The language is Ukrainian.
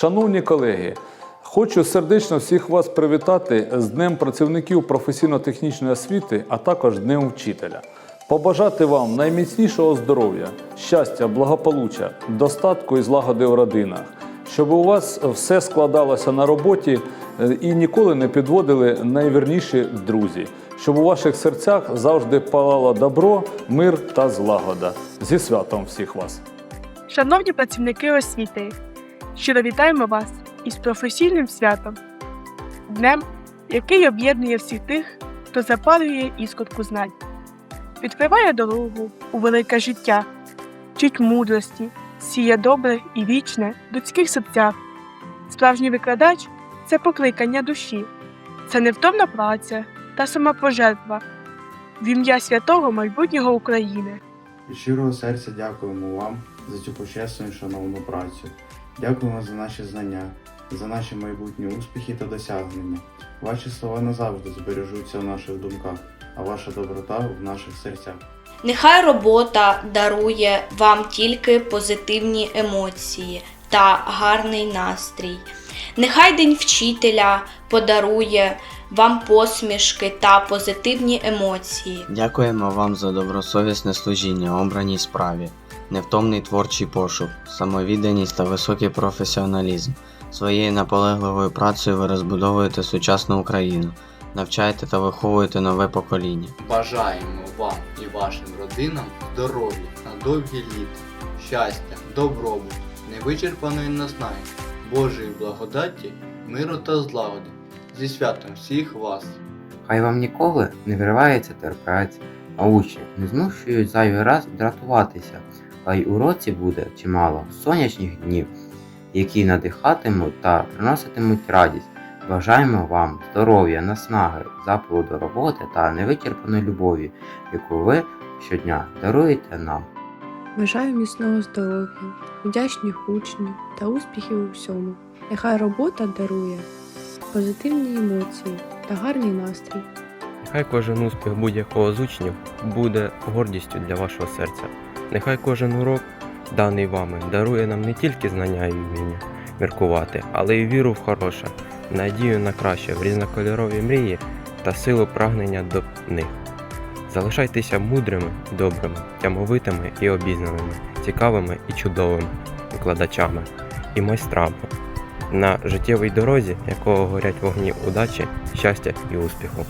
Шановні колеги, хочу сердечно всіх вас привітати з Днем працівників професійно-технічної освіти, а також Днем вчителя. Побажати вам найміцнішого здоров'я, щастя, благополуччя, достатку і злагоди в родинах, щоб у вас все складалося на роботі е, і ніколи не підводили найвірніші друзі, щоб у ваших серцях завжди палало добро, мир та злагода. Зі святом всіх вас! Шановні працівники освіти, щиро вітаємо вас із професійним святом, днем, який об'єднує всіх тих, хто запалює іскорку знань, відкриває дорогу у велике життя, вчить мудрості, сіє добре і вічне в людських серцях. Справжній викладач це покликання душі, це невтомна праця та самопожертва в ім'я святого майбутнього України. Щирого серця дякуємо вам за цю почесну і шановну працю. Дякуємо за наші знання, за наші майбутні успіхи та досягнення. Ваші слова назавжди збережуться в наших думках, а ваша доброта в наших серцях. Нехай робота дарує вам тільки позитивні емоції та гарний настрій. Нехай День вчителя подарує вам посмішки та позитивні емоції. Дякуємо вам за добросовісне служіння обраній справі, невтомний творчий пошук, самовідданість та високий професіоналізм. Своєю наполегливою працею ви розбудовуєте сучасну Україну, навчаєте та виховуєте нове покоління. Бажаємо вам і вашим родинам здоров'я на довгі літа, щастя, добробут, невичерпаної наснаги, Божої благодаті, миру та злагоди. Зі святом всіх вас! Хай вам ніколи не виривається терпець, а учні не змушують зайвий раз дратуватися, а й у році буде чимало сонячних днів, які надихатимуть та приноситимуть радість. Бажаємо вам здоров'я, наснаги, запалу до роботи та невичерпаної любові, яку ви щодня даруєте нам. Бажаю міцного здоров'я, вдячних учнів та успіхів у всьому. Нехай робота дарує позитивні емоції та гарний настрій. Нехай кожен успіх будь-якого з учнів буде гордістю для вашого серця. Нехай кожен урок, даний вами, дарує нам не тільки знання і вміння міркувати, але й віру в хороше, надію на краще, в різнокольорові мрії та силу прагнення до них. Залишайтеся мудрими, добрими, тямовитими і обізнаними, цікавими і чудовими викладачами і майстрами на життєвій дорозі, якого горять вогні удачі, щастя і успіху.